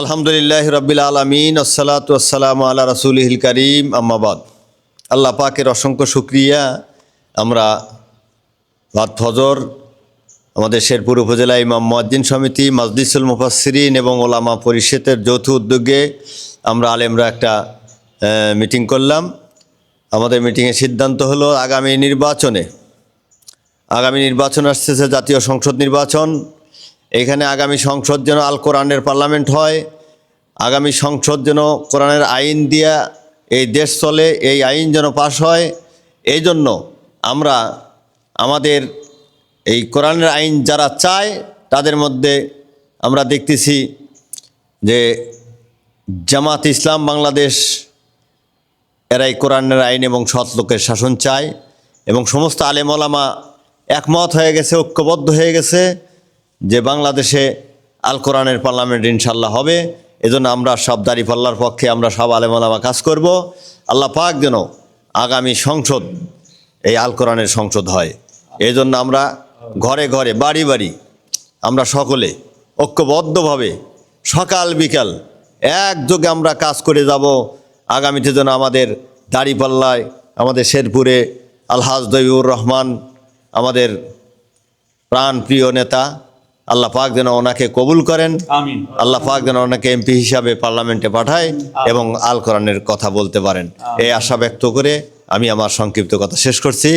আলহামদুলিল্লাহ রবিল আলমিন, আসসালাতু আসসালামু আল্লাহ রসুলহিল করিম আম্মাবাদ আল্লাহ পাকের অসংখ্য শুক্রিয়া। আমরা ভাত, ফজর, আমাদের শেরপুর উপজেলা ইমাম মুয়াজ্জিন সমিতি মাজদিসুল মুফাসসিরিন এবং ওলামা পরিষদের যৌথ উদ্যোগে আমরা আলেমরা একটা মিটিং করলাম। আমাদের মিটিংয়ের সিদ্ধান্ত হলো আগামী নির্বাচনে। আগামী নির্বাচন আসতেছে জাতীয় সংসদ নির্বাচন। এখানে আগামী সংসদ যেন আল কোরআনের পার্লামেন্ট হয়, আগামী সংসদ যেন কোরআনের আইন দিয়া এই দেশ চলে, এই আইন যেন পাশ হয়, এই জন্য আমরা আমাদের এই কোরআনের আইন যারা চায়, তাদের মধ্যে আমরা দেখতেছি যে জামাত ইসলাম বাংলাদেশ, এরাই কোরআনের আইন এবং সৎ লোকের শাসন চায় এবং সমস্ত আলেমলামা একমত হয়ে গেছে, ঐক্যবদ্ধ হয়ে গেছে। যে বাংলাদেশে আল কোরআনের পার্লামেন্ট ইনশাল্লাহ হবে, এজন্য আমরা সব দাঁড়িপাল্লার পক্ষে আমরা সব আলেমলামা কাজ করব। আল্লাহ পাক যেন আগামী সংসদ, এই আল কোরআনের সংসদ হয়। এই জন্য আমরা ঘরে ঘরে, বাড়ি বাড়ি আমরা সকলে ঐক্যবদ্ধভাবে সকাল বিকাল একযোগে আমরা কাজ করে যাব। আগামীতে যেন আমাদের দাড়িপাল্লায় আমাদের শেরপুরে আলহাজ দবিউর রহমান, আমাদের প্রাণ প্রিয় নেতা আল্লাহ পাক যেন ওনাকে কবুল করেন। আল্লাহ পাক যেন ওনাকে এমপি হিসাবে পার্লামেন্টে পাঠায় এবং আল কোরআনের কথা বলতে পারেন। এই আশা ব্যক্ত করে আমি আমার সংক্ষিপ্ত কথা শেষ করছি।